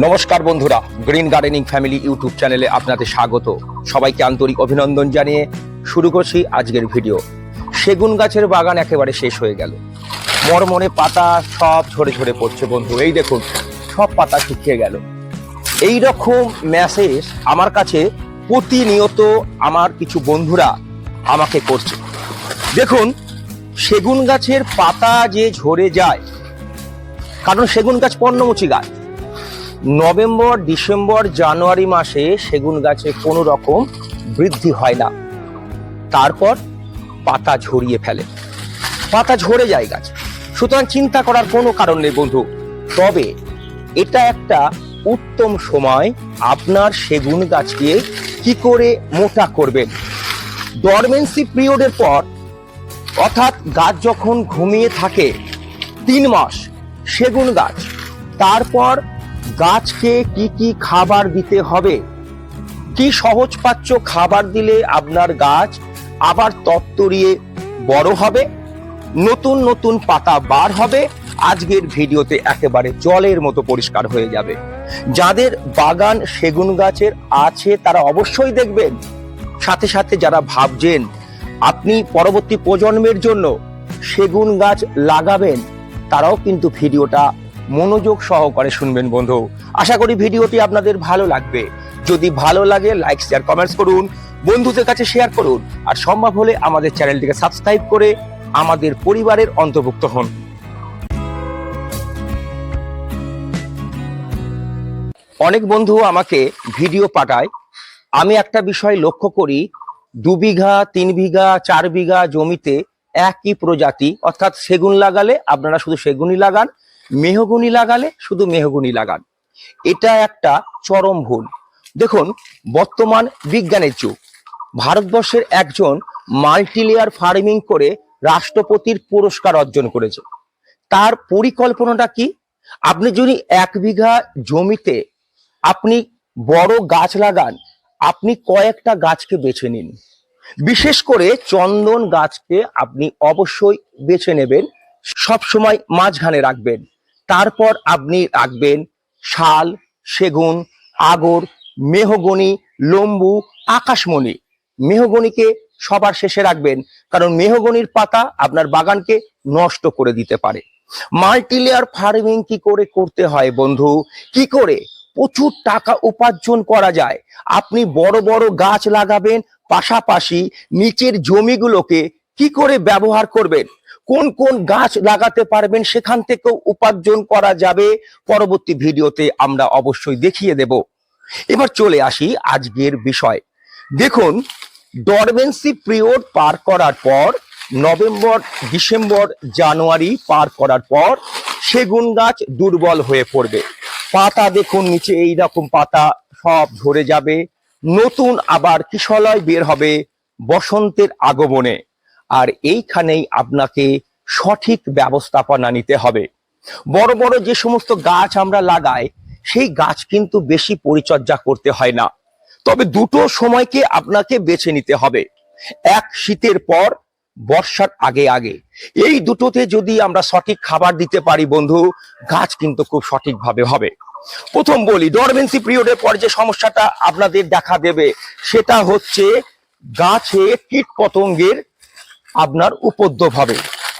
নমস্কার বন্ধুরা, green gardening family YouTube চ্যানেলে আপনাদের স্বাগত। সবাইকে আন্তরিক অভিনন্দন জানিয়ে শুরু করছি আজকের ভিডিও। সেগুন গাছের বাগান একেবারে শেষ হয়ে গেল। মরমরে পাতা সব ঝরে ঝরে পড়ছে বন্ধু। এই দেখুন, সব পাতা শুকিয়ে গেল। এই রকম মেসেজ আমার কাছে প্রতিনিয়ত আমার কিছু বন্ধুরা আমাকে করছে। দেখুন, সেগুন গাছের পাতা যে ঝরে যায়, কারণ সেগুন গাছ পর্ণমুচী গাছ। নভেম্বর, ডিসেম্বর, জানুয়ারি মাসে সেগুন গাছে কোনো রকম বৃদ্ধি হয় না। তারপর পাতা ঝরিয়ে ফেলে। পাতা ঝরে যায় গাছ। সুতরাং চিন্তা করার কোনো কারণ নেই বন্ধু। তবে এটা একটা উত্তম সময় আপনার সেগুন গাছকে কি করে মোটা করবেন। ডরমেন্সি পিরিয়ডের পর, অর্থাৎ গাছ যখন ঘুমিয়ে থাকে, তিন মাস সেগুন গাছ, তারপর গাছকে কি কি খাবার দিতে হবে? কি সহজপাচ্য খাবার দিলে আপনার গাছ আবার তত্তরিয়ে বড় হবে? নতুন নতুন পাতা বার হবে? আজকের ভিডিওতে একেবারে জলের মতো পরিষ্কার হয়ে যাবে। যাদের বাগান সেগুন গাছের আছে, তারা অবশ্যই দেখবেন। সাথে সাথে যারা ভাবছেন, আপনি পরবর্তী প্রজন্মের জন্য সেগুন গাছ লাগাবেন, তারাও কিন্তু ভিডিওটা মনোযোগ সহকারে শুনবেন, বন্ধু। আশা করি ভিডিওটি আপনাদের ভালো লাগবে। যদি ভালো লাগে লাইক শেয়ার কমেন্টস করুন, বন্ধুদের কাছে শেয়ার করুন। আর সম্ভব হলে আমাদের চ্যানেলটিকে সাবস্ক্রাইব করে আমাদের পরিবারের অন্তর্ভুক্ত হন। অনেক বন্ধু আমাকে ভিডিও পাঠায়। আমি একটা বিষয় লক্ষ্য করি, দু বিঘা, তিন বিঘা, চার বিঘা জমিতে একই প্রজাতি, অর্থাৎ সেগুন লাগালে আপনারা শুধু সেগুনই লাগান মেহগুনি লাগালে শুধু মেহগুনি লাগান। এটা একটা চরম ভুল। দেখুন, বর্তমান বিজ্ঞানের যুগ। ভারতবর্ষের একজন মাল্টিলেয়ার ফার্মিং করে রাষ্ট্রপতির পুরস্কার অর্জন করেছে। তার পরিকল্পনাটা কি? আপনি যদি এক বিঘা জমিতে আপনি বড় গাছ লাগান, আপনি কয়েকটা গাছকে বেছে নিন। বিশেষ করে চন্দন গাছকে আপনি অবশ্যই বেছে নেবেন, সবসময় মাঝখানে রাখবেন। তারপর আপনি রাখবেন শাল, সেগুন, আগর, মেহগনি, লম্বু, আকাশমণি। মেহগনিকে সবার শেষে রাখবেন, কারণ মেহগনির পাতা আপনার বাগানকে নষ্ট করে দিতে পারে। মাল্টিলেয়ার ফার্মিং কি করে করতে হয় বন্ধু? কি করে? প্রচুর টাকা উপার্জন করা যায়। আপনি বড় বড় গাছ লাগাবেন, পাশাপাশি নিচের জমিগুলোকে কি করে ব্যবহার করবেন? কোন কোন গাছ লাগাতে পারবেন সেখান থেকেও উপার্জন করা যাবে। পরবর্তী ভিডিওতে আমরা অবশ্যই দেখিয়ে দেব। এবার চলে আসি আজকের বিষয়। দেখুন ডরমেন্সি পিরিয়ড পার করার পর, নভেম্বর, ডিসেম্বর, জানুয়ারি পার করার পর সেগুন গাছ দুর্বল হয়ে পড়বে। পাতা দেখুন, নিচে এই রকম পাতা সব ঝরে যাবে। নতুন আবার কিশলয় বের হবে বসন্তের আগমনে। আর এইখানেই আপনাকে সঠিক ব্যবস্থাপনা নিতে হবে। বড় বড় যে সমস্ত গাছ আমরা লাগাই, সেই গাছ কিন্তু বেশি পরিচর্যা করতে হয় না। তবে দুটো সময়কে আপনাকে বেছে নিতে হবে। এক শীতের পর, বর্ষার আগে আগে। এই দুটোতে যদি আমরা সঠিক খাবার দিতে পারি বন্ধু, গাছ কিন্তু খুব সঠিকভাবে হবে। প্রথম বলি ডরমেন্সি পিরিয়ডের পর যে সমস্যাটা আপনাদের দেখা দেবে, সেটা হচ্ছে গাছে কীট পতঙ্গের আপনার উপদ্রব হবে।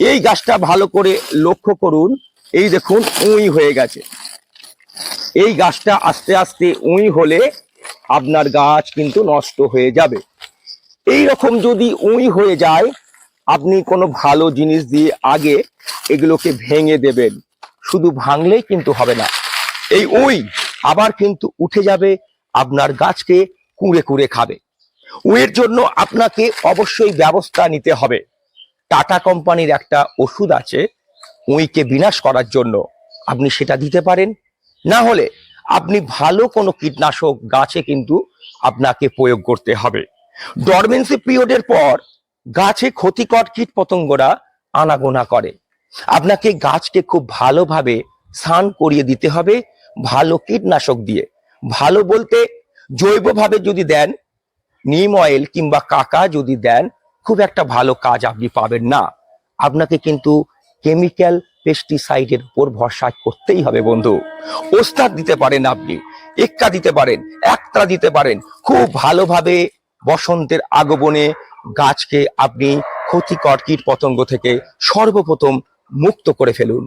এই গাছটা ভালো করে লক্ষ্য করুন। এই দেখুন, উই হয়ে গেছে। এই গাছটা আস্তে আস্তে উই হলে আপনার গাছ কিন্তু নষ্ট হয়ে যাবে। এই রকম যদি উই হয়ে যায়, আপনি কোনো ভালো জিনিস দিয়ে আগে এগুলোকে ভেঙে দেবেন। শুধু ভাঙলেই কিন্তু হবে না। এই উই আবার কিন্তু উঠে যাবে, আপনার গাছকে কুড়ে কুড়ে খাবে। উইয়ের জন্য আপনাকে অবশ্যই ব্যবস্থা নিতে হবে। টাটা কোম্পানির একটা ওষুধ আছে উইকে বিনাশ করার জন্য। আপনি সেটা দিতে পারেন। না হলে আপনি ভালো কোনো কীটনাশক গাছে কিন্তু আপনাকে প্রয়োগ করতে হবে। ডরমেন্সি পিরিয়ডের পর গাছে ক্ষতিকর কীট পতঙ্গরা আনাগোনা করে। আপনাকে গাছকে খুব ভালোভাবে স্নান করিয়ে দিতে হবে, ভালো কীটনাশক দিয়ে। ভালো বলতে জৈবভাবে যদি দেন নিম অয়েল কিংবা কাকা যদি দেন, খুব একটা ভালো কাজ আপনি পাবেন না। আপনাকে কিন্তু কেমিক্যাল পেস্টিসাইডের উপর ভরসা করতেই হবে বন্ধু। ওস্তাদ দিতে পারেন আপনি, এক্কা দিতে পারেন একতা দিতে পারেন। খুব ভালোভাবে বসন্তের আগমনে গাছকে আপনি ক্ষতিকর কীট পতঙ্গ থেকে সর্বপ্রথম মুক্ত করে ফেলুন।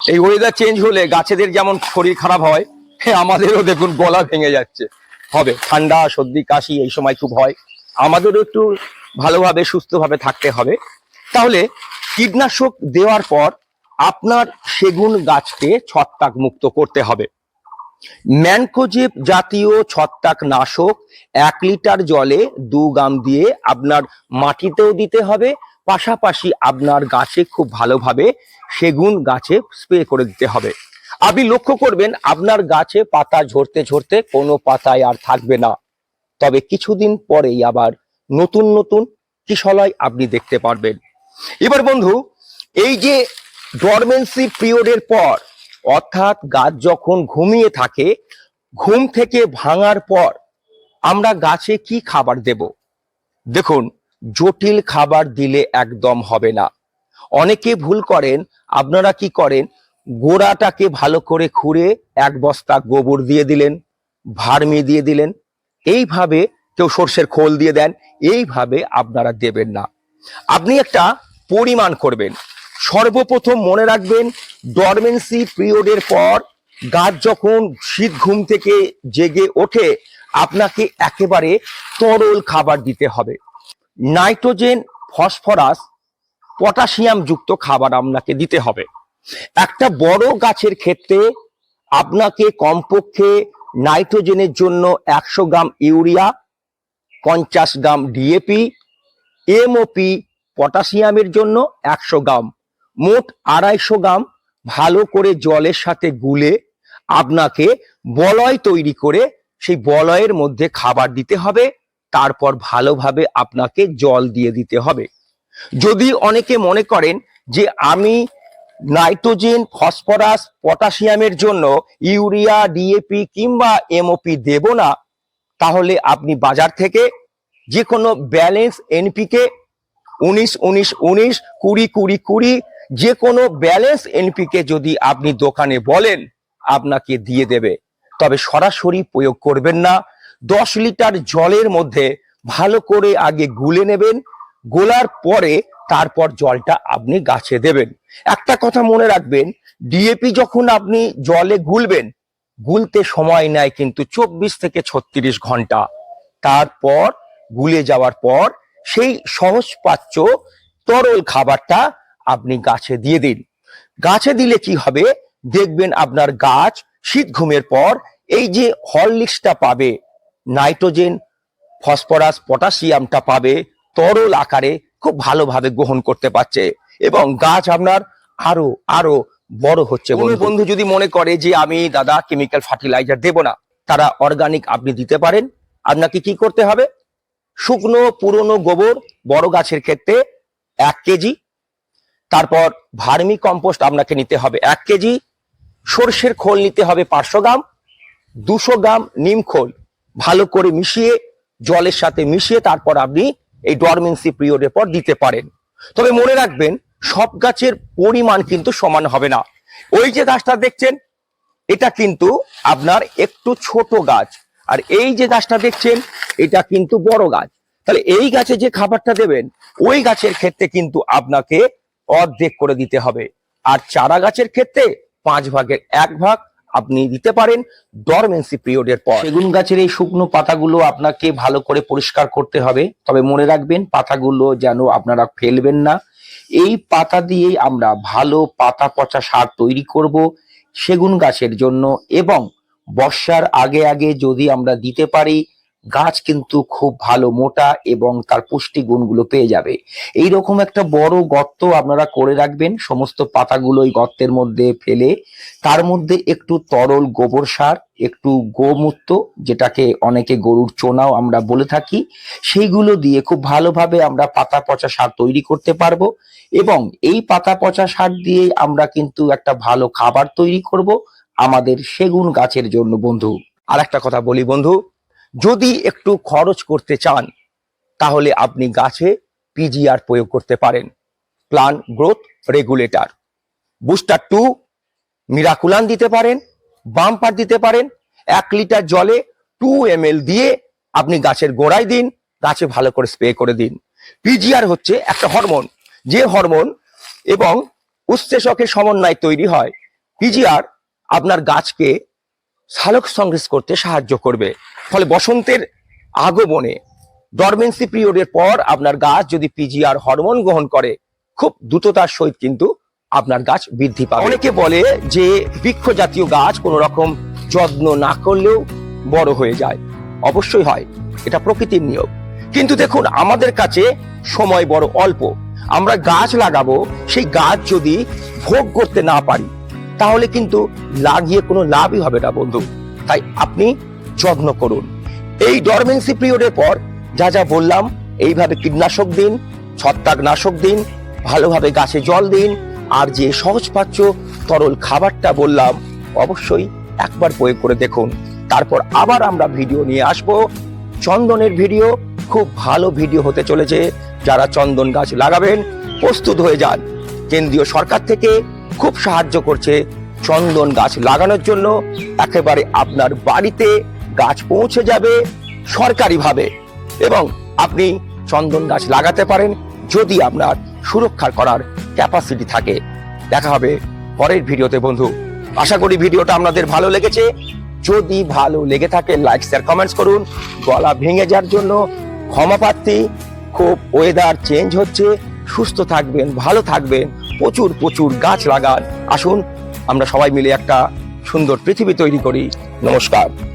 এই ওয়েদার চেঞ্জ হলে গাছেদের যেমন শরীর খারাপ হয় হ্যাঁ আমাদেরও দেখুন গলা ভেঙে যাচ্ছে। হবে। ঠান্ডা, সর্দি, কাশি এই সময় খুব হয়। আমাদেরও একটু ভালোভাবে, সুস্থভাবে থাকতে হবে। তাহলে কীটনাশক দেওয়ার পর আপনার সেগুন গাছকে ছত্রাক মুক্ত করতে হবে। ম্যানকোজেব জাতীয় ছত্রাক নাশক এক লিটার জলে দু গ্রাম দিয়ে আপনার মাটিতেও দিতে হবে। পাশাপাশি আপনার গাছে খুব ভালোভাবে সেগুন গাছে স্প্রে করে দিতে হবে। আপনি লক্ষ্য করবেন, আপনার গাছে পাতা ঝরতে ঝরতে কোনো পাতায় আর থাকবে না। তবে কিছুদিন পরেই আবার নতুন নতুন কিশলয় আপনি দেখতে পারবেন। এবার বন্ধু, এই যে ডরমেন্সি পিরিয়ডের পর, অর্থাৎ গাছ যখন ঘুমিয়ে থাকে, ঘুম থেকে ভাঙার পর আমরা গাছে কি খাবার দেব? দেখুন, জটিল খাবার দিলে একদম হবে না। অনেকে ভুল করেন, আপনারা কি করেন গোড়াটাকে ভালো করে খুঁড়ে এক বস্তা গোবর দিয়ে দিলেন, ভার্মি দিয়ে দিলেন। এইভাবে কেউ সর্ষের খোল দিয়ে দেন, এইভাবে আপনারা দেবেন না। আপনি একটা পরিমাণ করবেন। সর্বপ্রথম মনে রাখবেন ডরমেন্সি পিরিয়ডের পর গাছ যখন শীত ঘুম থেকে জেগে ওঠে, আপনাকে একেবারে তরল খাবার দিতে হবে। নাইট্রোজেন, ফসফরাস, পটাশিয়াম যুক্ত খাবার আপনাকে দিতে হবে। একটা বড় গাছের ক্ষেত্রে আপনাকে কমপক্ষে নাইট্রোজেনের জন্য একশো গ্রাম ইউরিয়া, পঞ্চাশ গ্রাম ডিএপি এমওপি পটাশিয়ামের জন্য একশো গ্রাম, মোট আড়াইশো গ্রাম ভালো করে জলের সাথে গুলে আপনাকে বলয় তৈরি করে সেই বলয়ের মধ্যে খাবার দিতে হবে, তারপর ভালোভাবে আপনাকে জল দিয়ে দিতে হবে। যদি অনেকে মনে করেন যে আমি নাইট্রোজেন, ফসফরাস, পটাশিয়ামের জন্য ইউরিয়া ডিএপি কিংবা এমওপি দেব না। তাহলে আপনি বাজার থেকে যে কোনো ব্যালেন্স এনপিকে উনিশ উনিশ উনিশ, কুড়ি কুড়ি কুড়ি যে কোনো ব্যালেন্স এনপিকে যদি আপনি দোকানে বলেন, আপনাকে দিয়ে দেবে। তবে সরাসরি প্রয়োগ করবেন না। দশ লিটার জলের মধ্যে ভালো করে আগে গুলে নেবেন। গোলার পরে তারপর জলটা আপনি গাছে দেবেন। একটা কথা মনে রাখবেন ডিএপি যখন আপনি জলে গুলবেন গুলতে সময় নেয় কিন্তু চব্বিশ থেকে ছত্রিশ ঘণ্টা। তারপর গুলে যাওয়ার পর সেই সহজপাচ্য তরল খাবারটা আপনি গাছে দিয়ে দিন। গাছে দিলে কি হবে? দেখবেন আপনার গাছ শীত ঘুমের পর এই যে হরলিক্সটা পাবে, নাইট্রোজেন, ফসফরাস, পটাশিয়ামটা পাবে, তরল আকারে খুব ভালোভাবে গ্রহণ করতে পারছে। এবং গাছ আপনার আরও আরও বড় হচ্ছে কোনো বন্ধু। যদি মনে করে যে আমি দাদা কেমিক্যাল ফার্টিলাইজার দেব না তারা অর্গানিক আপনি দিতে পারেন। আপনাকে কি করতে হবে? শুকনো পুরনো গোবর বড় গাছের ক্ষেত্রে এক কেজি তারপর ভার্মি কম্পোস্ট আপনাকে নিতে হবে এক কেজি সর্ষের খোল নিতে হবে পাঁচশো গ্রাম দুশো গ্রাম নিম খোল ভালো করে মিশিয়ে জলের সাথে মিশিয়ে তারপর আপনি এই ডরমেন্সি পিরিয়ডের পর দিতে পারেন। তবে মনে রাখবেন, সব গাছের পরিমাণ কিন্তু সমান হবে না। ওই যে গাছটা দেখছেন, এটা কিন্তু আপনার একটু ছোট গাছ। আর এই যে গাছটা দেখছেন, এটা কিন্তু বড় গাছ। তাহলে এই গাছে যে খাবারটা দেবেন, ওই গাছের ক্ষেত্রে কিন্তু আপনাকে অর্ধেক করে দিতে হবে। আর চারা গাছের ক্ষেত্রে পাঁচ ভাগের এক ভাগ আপনি দিতে পারেন ডরমেন্সি পিরিয়ডের পর। সেগুন গাছের এই শুকনো পাতাগুলো আপনাকে ভালো করে পরিষ্কার করতে হবে। তবে মনে রাখবেন, পাতাগুলো যেন আপনারা ফেলবেন না। এই পাতা দিয়েই আমরা ভালো পাতা পচা সার তৈরি করব সেগুন গাছের জন্য এবং বর্ষার আগে আগে যদি আমরা দিতে পারি গাছ কিন্তু খুব ভালো, মোটা এবং তার পুষ্টি গুণগুলো পেয়ে যাবে। এই রকম একটা বড় গর্ত আপনারা করে রাখবেন, সমস্ত পাতাগুলো এই গর্তের মধ্যে ফেলে। তার মধ্যে একটু তরল গোবর সার, একটু গোমূত্র, যেটাকে অনেকে গরুর চোনাও আমরা বলে থাকি, সেইগুলো দিয়ে খুব ভালোভাবে আমরা পাতা পচা সার তৈরি করতে পারব এবং এই পাতা পচা সার দিয়ে আমরা কিন্তু একটা ভালো খাবার তৈরি করব আমাদের সেগুন গাছের জন্য। বন্ধু আর একটা কথা বলি বন্ধু যদি একটু খরচ করতে চান, তাহলে আপনি গাছে পিজিআর প্রয়োগ করতে পারেন। Plant growth regulator booster two Miraculan দিতে পারেন বাম্পার দিতে পারেন, এক লিটার জলে টু এম দিয়ে আপনি গাছের গোড়ায় দিন, গাছে ভালো করে স্প্রে করে দিন। পিজিআর হচ্ছে একটা হরমোন যে হরমোন এবং উৎসেচকের সমন্বয় তৈরি হয়। পিজিআর আপনার গাছকে সালোক সংগ্রেস করতে সাহায্য করবে। ফলে বসন্তের আগমনে ডরমেন্সি পিরিয়ডের পর আপনার গাছ যদি পিজিআর হরমোন গ্রহণ করে, খুব দ্রুততার সহিত কিন্তু আপনার গাছ বৃদ্ধি পাবে। অনেকে বলে যে বৃক্ষ জাতীয় গাছ কোনো রকম যত্ন না করলেও বড় হয়ে যায়। অবশ্যই হয়, এটা প্রকৃতির নিয়ম। কিন্তু দেখুন, আমাদের কাছে সময় বড় অল্প। আমরা গাছ লাগাবো, সেই গাছ যদি ভোগ করতে না পারি তাহলে কিন্তু লাগিয়ে কোনো লাভই হবে না, বন্ধু। তাই আপনি যত্ন করুন। এই ডরমেন্সি পিরিয়ডের পর যা যা বললাম, এইভাবে কীটনাশক দিন, ছত্রাকনাশক দিন, ভালোভাবে গাছে জল দিন, আর যে সহজপাচ্য তরল খাবারটা বললাম, অবশ্যই একবার প্রয়োগ করে দেখুন। তারপর আবার আমরা ভিডিও নিয়ে আসব। চন্দনের ভিডিও, খুব ভালো ভিডিও হতে চলেছে। যারা চন্দন গাছ লাগাবেন, প্রস্তুত হয়ে যান। কেন্দ্রীয় সরকার থেকে খুব সাহায্য করছে চন্দন গাছ লাগানোর জন্য। একেবারে আপনার বাড়িতে গাছ পৌঁছে যাবে সরকারিভাবে। এবং আপনি চন্দন গাছ লাগাতে পারেন যদি আপনার সুরক্ষা করার ক্যাপাসিটি থাকে। দেখা হবে পরের ভিডিওতে বন্ধু। আশা করি ভিডিওটা আপনাদের ভালো লেগেছে। যদি ভালো লেগে থাকে লাইক শেয়ার কমেন্টস করুন। গলা ভেঙে যাওয়ার জন্য ক্ষমা প্রার্থী। খুব ওয়েদার চেঞ্জ হচ্ছে। সুস্থ থাকবেন, ভালো থাকবেন। প্রচুর প্রচুর গাছ লাগান। আসুন আমরা সবাই মিলে একটা সুন্দর পৃথিবী তৈরি করি। নমস্কার।